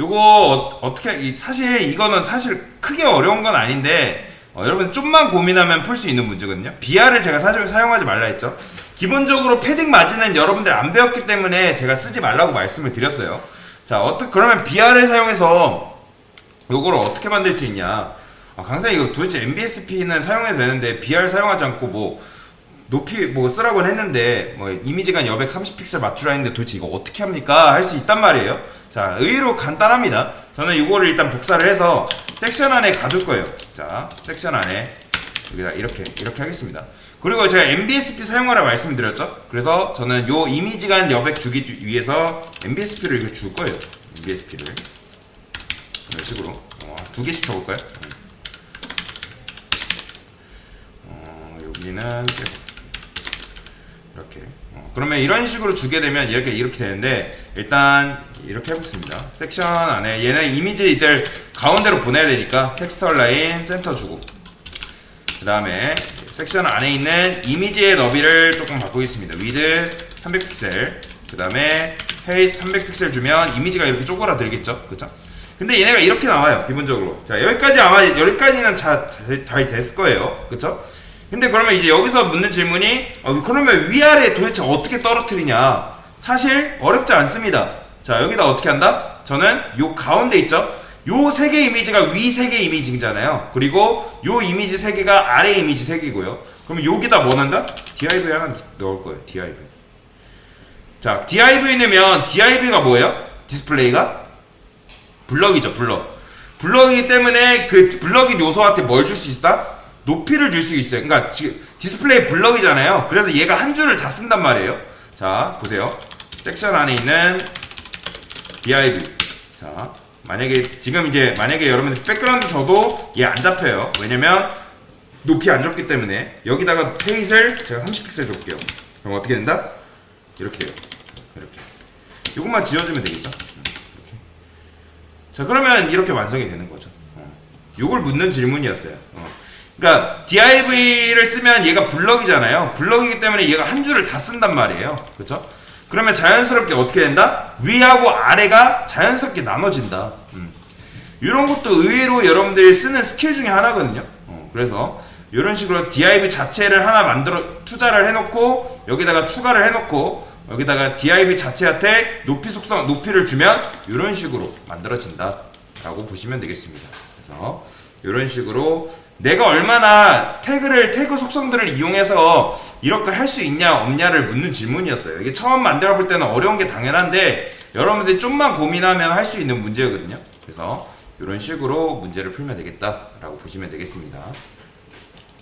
요거 어, 떻게 사실 이거는 사실 크게 어려운 건 아닌데 어, 여러분 좀만 고민하면 풀 수 있는 문제거든요. BR을 제가 사실 사용하지 말라 했죠. 기본적으로 패딩 마진은 여러분들 안 배웠기 때문에 제가 쓰지 말라고 말씀을 드렸어요. 자, 어떻게 그러면 BR을 사용해서 요거를 어떻게 만들 수 있냐? 아, 강사 이거 도대체 MBSP는 사용해도 되는데 BR 사용하지 않고 뭐 높이 뭐 쓰라고 했는데 뭐 이미지가 여백 30 픽셀 맞추라 했는데 도대체 이거 어떻게 합니까? 할 수 있단 말이에요. 자, 의외로 간단합니다. 저는 이거를 일단 복사를 해서 섹션 안에 가둘 거예요. 자, 섹션 안에 여기다 이렇게 이렇게 하겠습니다. 그리고 제가 MBSP 사용하라 말씀드렸죠. 그래서 저는 요 이미지 간 여백 주기 위해서 MBSP를 이렇게 줄 거예요. MBSP를 이런 식으로 어, 두 개씩 쳐볼까요? 어, 여기는 이렇게 어, 그러면 이런 식으로 주게 되면 이렇게 이렇게 되는데 일단 이렇게 해보겠습니다. 섹션 안에 얘네 이미지 이들 가운데로 보내야 되니까 텍스트 라인 센터 주고. 그 다음에 섹션 안에 있는 이미지의 너비를 조금 바꾸겠습니다. 위드 300픽셀. 그 다음에 헤이스 300픽셀 주면 이미지가 이렇게 쪼그라들겠죠? 그쵸? 근데 얘네가 이렇게 나와요 기본적으로. 자 여기까지 아마 여기까지는 자, 잘, 잘 됐을 거예요. 그쵸? 근데 그러면 이제 여기서 묻는 질문이 어, 그러면 위아래 도대체 어떻게 떨어뜨리냐 사실 어렵지 않습니다 자 여기다 어떻게 한다? 저는 요 가운데 있죠 요 세 개 이미지가 위 세 개 이미지잖아요 그리고 요 이미지 세 개가 아래 이미지 세 개고요 그러면 여기다 뭐 넣는다? div 하나 넣을 거예요 div 자 div 넣으면 div가 뭐예요? 디스플레이가 블럭이죠 블럭 블럭이기 때문에 그 블럭인 요소한테 뭘 줄 수 있다? 높이를 줄 수 있어요. 그러니까 지금 디스플레이 블럭이잖아요. 그래서 얘가 한 줄을 다 쓴단 말이에요. 자 보세요. 섹션 안에 있는 div 자 만약에 지금 이제 만약에 여러분들 백그라운드 줘도 얘 안 잡혀요. 왜냐면 높이 안 줬기 때문에. 여기다가 페이스를 제가 30픽셀 줄게요. 그럼 어떻게 된다? 이렇게 돼요. 이렇게. 이것만 지워주면 되겠죠? 이렇게. 자 그러면 이렇게 완성이 되는 거죠. 어. 요걸 묻는 질문이었어요. 어. 그러니까 div를 쓰면 얘가 블럭이잖아요 블럭이기 때문에 얘가 한 줄을 다 쓴단 말이에요 그렇죠? 그러면 자연스럽게 어떻게 된다? 위하고 아래가 자연스럽게 나눠진다 음. 이런 것도 의외로 여러분들이 쓰는 스킬 중에 하나거든요 어, 그래서 이런 식으로 div 자체를 하나 만들어 투자를 해놓고 여기다가 추가를 해놓고 여기다가 div 자체한테 높이 속성 높이를 주면 이런 식으로 만들어진다 라고 보시면 되겠습니다 그래서 이런 식으로 내가 얼마나 태그를 태그 속성들을 이용해서 이렇게 할 수 있냐 없냐를 묻는 질문이었어요. 이게 처음 만들어 볼 때는 어려운 게 당연한데 여러분들이 좀만 고민하면 할 수 있는 문제거든요. 그래서 이런 식으로 문제를 풀면 되겠다라고 보시면 되겠습니다